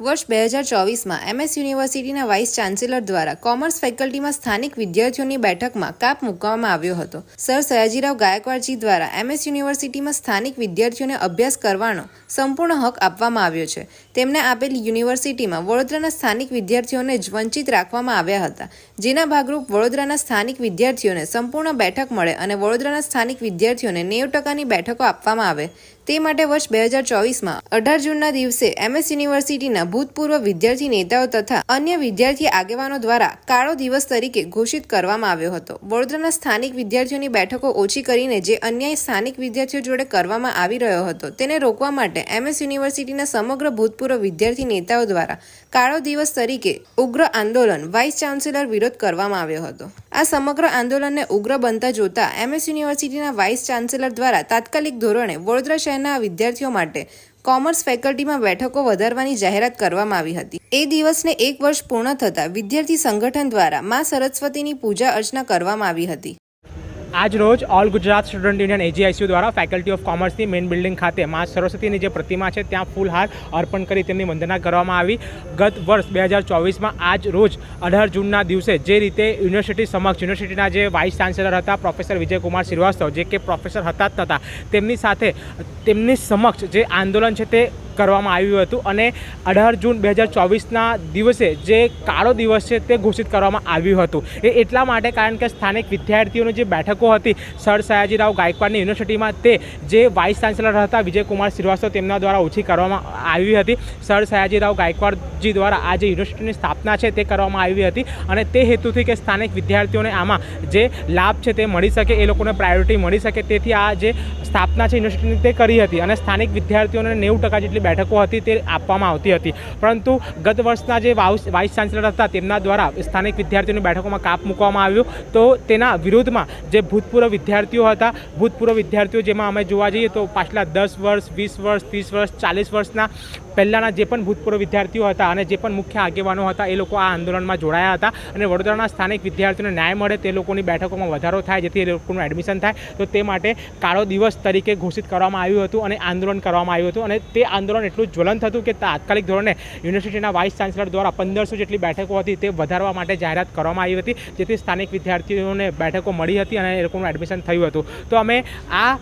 વર્ષ બે હજાર ચોવીસમાં એમએસ યુનિવર્સિટીના વાઇસ ચાન્સેલર દ્વારા કોમર્સ ફેકલ્ટીમાં સ્થાનિક વિદ્યાર્થીઓની બેઠકમાં કાપ મૂકવામાં આવ્યો હતો. સર સયાજીરાવ ગાયકવાડજી દ્વારા એમએસ યુનિવર્સિટીમાં સ્થાનિક વિદ્યાર્થીઓને અભ્યાસ કરવાનો સંપૂર્ણ હક આપવામાં આવ્યો છે. તેમને આપેલી યુનિવર્સિટીમાં વડોદરાના સ્થાનિક વિદ્યાર્થીઓને જ વંચિત રાખવામાં આવ્યા હતા. જેના ભાગરૂપ વડોદરાના સ્થાનિક વિદ્યાર્થીઓને સંપૂર્ણ બેઠક મળે અને વડોદરાના સ્થાનિક વિદ્યાર્થીઓને નેવું ટકાની બેઠકો આપવામાં આવે. તે માટે વર્ષ બે હજાર ચોવીસમાં અઢાર જૂનના દિવસે એમએસ યુનિવર્સિટીના ભૂતપૂર્વ વિદ્યાર્થી નેતાઓ તથા અન્ય વિદ્યાર્થી આગેવાનો દ્વારા કાળો દિવસ તરીકે ઘોષિત કરવામાં આવ્યો હતો. વડોદરાના સ્થાનિક વિદ્યાર્થીઓની બેઠકો ઓછી કરીને જે અન્યાય સ્થાનિક વિદ્યાર્થીઓ જોડે કરવામાં આવી રહ્યો હતો, તેને રોકવા માટે એમએસ યુનિવર્સિટીના સમગ્ર ભૂતપૂર્વ વિદ્યાર્થી નેતાઓ દ્વારા કાળો દિવસ તરીકે ઉગ્ર આંદોલન વાઇસ ચાન્સેલર વિરોધ કરવામાં આવ્યો હતો. આ સમગ્ર આંદોલનને ઉગ્ર બનતા જોતા એમએસ યુનિવર્સિટીના વાઇસ ચાન્સેલર દ્વારા તાત્કાલિક ધોરણે વડોદરા શહેરના વિદ્યાર્થીઓ માટે કોમર્સ ફેકલ્ટીમાં બેઠકો વધારવાની જાહેરાત કરવામાં આવી હતી. એ દિવસને એક વર્ષ પૂર્ણ થતાં વિદ્યાર્થી સંગઠન દ્વારા મા સરસ્વતીની પૂજા અર્ચના કરવામાં આવી હતી. આજ રોજ all Gujarat student union A G I C U દ્વારા ફેકલ્ટી ઓફ કોમર્સની મેઇન બિલ્ડિંગ ખાતે મા સરસ્વતીની જે પ્રતિમા છે, ત્યાં ફૂલહાર અર્પણ કરી તેમની વંદના કરવામાં આવી. ગત વર્ષ બે હજાર ચોવીસમાં આજ રોજ અઢાર જૂનના દિવસે જે રીતે યુનિવર્સિટી સમક્ષ, યુનિવર્સિટીના જે વાઇસ ચાન્સેલર હતા પ્રોફેસર વિજયકુમાર શ્રીવાસ્તવ, જે કે પ્રોફેસર હતા જ નહોતા તેમની સાથે, તેમની સમક્ષ જે આંદોલન છે તે કરવામાં આવ્યું હતું અને અઢાર જૂન બે હજાર ચોવીસના દિવસે જે કાળો દિવસ છે તે ઘોષિત કરવામાં આવ્યું હતું. એ એટલા માટે કારણ કે સ્થાનિક વિદ્યાર્થીઓની જે બેઠકો હતી, સર સયાજીરાવ ગાયકવાડની યુનિવર્સિટીમાં તે જે વાઇસ ચાન્સેલર હતા વિજયકુમાર શ્રીવાસ્તવ તેમના દ્વારા ઓછી કરવામાં આવી હતી. સર સયાજીરાવ ગાયકવાડજી દ્વારા આ જે યુનિવર્સિટીની સ્થાપના છે તે કરવામાં આવી હતી અને તે હેતુથી કે સ્થાનિક વિદ્યાર્થીઓને આમાં જે લાભ છે તે મળી શકે, એ લોકોને પ્રાયોરિટી મળી શકે. તેથી આ જે સ્થાપના છે યુનિવર્સિટીની તે કરી હતી અને સ્થાનિક વિદ્યાર્થીઓને નેવું ટકા જેટલી બેઠકો હતી તે આપવામાં આવતી હતી. પરંતુ ગત વર્ષના જે વાઇસ ચાન્સેલર હતા તેમના દ્વારા સ્થાનિક વિદ્યાર્થીઓની બેઠકોમાં કાપ મૂકવામાં આવ્યું. તો તેના વિરોધમાં જે ભૂતપૂર્વ વિદ્યાર્થીઓ હતા, ભૂતપૂર્વ વિદ્યાર્થીઓ જેમાં અમે જોવા જઈએ તો પાછલા દસ વર્ષ, વીસ વર્ષ, ત્રીસ વર્ષ, ચાલીસ વર્ષના પહેલાંના જે પણ ભૂતપૂર્વ વિદ્યાર્થીઓ હતા અને જે પણ મુખ્ય આગેવાનો હતા એ લોકો આ આંદોલનમાં જોડાયા હતા. અને વડોદરાના સ્થાનિક વિદ્યાર્થીઓને ન્યાય મળે તે લોકોની બેઠકોમાં વધારો થાય, જેથી એ લોકોનું એડમિશન થાય. તો તે માટે કાળો દિવસ તરીકે ઘોષિત કરવામાં આવ્યું હતું અને આંદોલન કરવામાં આવ્યું હતું. અને તે આંદોલન એટલું જ્વલંત હતું કે તાત્કાલિક ધોરણે યુનિવર્સિટીના વાઇસ ચાન્સલર દ્વારા પંદરસો જેટલી બેઠકો હતી તે વધારવા માટે જાહેરાત કરવામાં આવી હતી. જેથી સ્થાનિક વિદ્યાર્થીઓને બેઠકો મળી હતી અને એ લોકોનું એડમિશન થયું હતું. તો અમે આ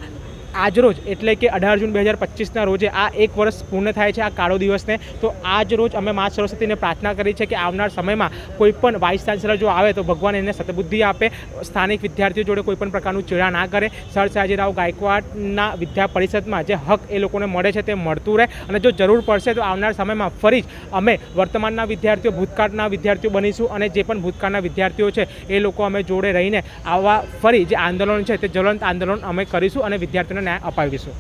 આજરોજ, એટલે કે અઢાર જૂન બે હજાર પચીસના રોજે આ એક વર્ષ પૂર્ણ થાય છે આ કાળો દિવસને. તો આજ રોજ અમે મા સરસ્વતીને પ્રાર્થના કરી છે કે આવનાર સમયમાં કોઈ પણ વાઇસ ચાન્સેલર જો આવે તો ભગવાન એને સતબુદ્ધિ આપે, સ્થાનિક વિદ્યાર્થીઓ જોડે કોઈ પણ પ્રકારનું ચેડા ના કરે. સર સયાજીરાવ ગાયકવાડના વિદ્યા પરિષદમાં જે હક એ લોકોને મળે છે તે મળતું રહે. અને જો જરૂર પડશે તો આવનાર સમયમાં ફરી જ અમે વર્તમાનના વિદ્યાર્થીઓ, ભૂતકાળના વિદ્યાર્થીઓ બનીશું અને જે પણ ભૂતકાળના વિદ્યાર્થીઓ છે એ લોકો અમે જોડે રહીને આવા ફરી જે આંદોલન છે તે જ્વલંત આંદોલન અમે કરીશું અને વિદ્યાર્થીઓને ન્યાય અપાવીશું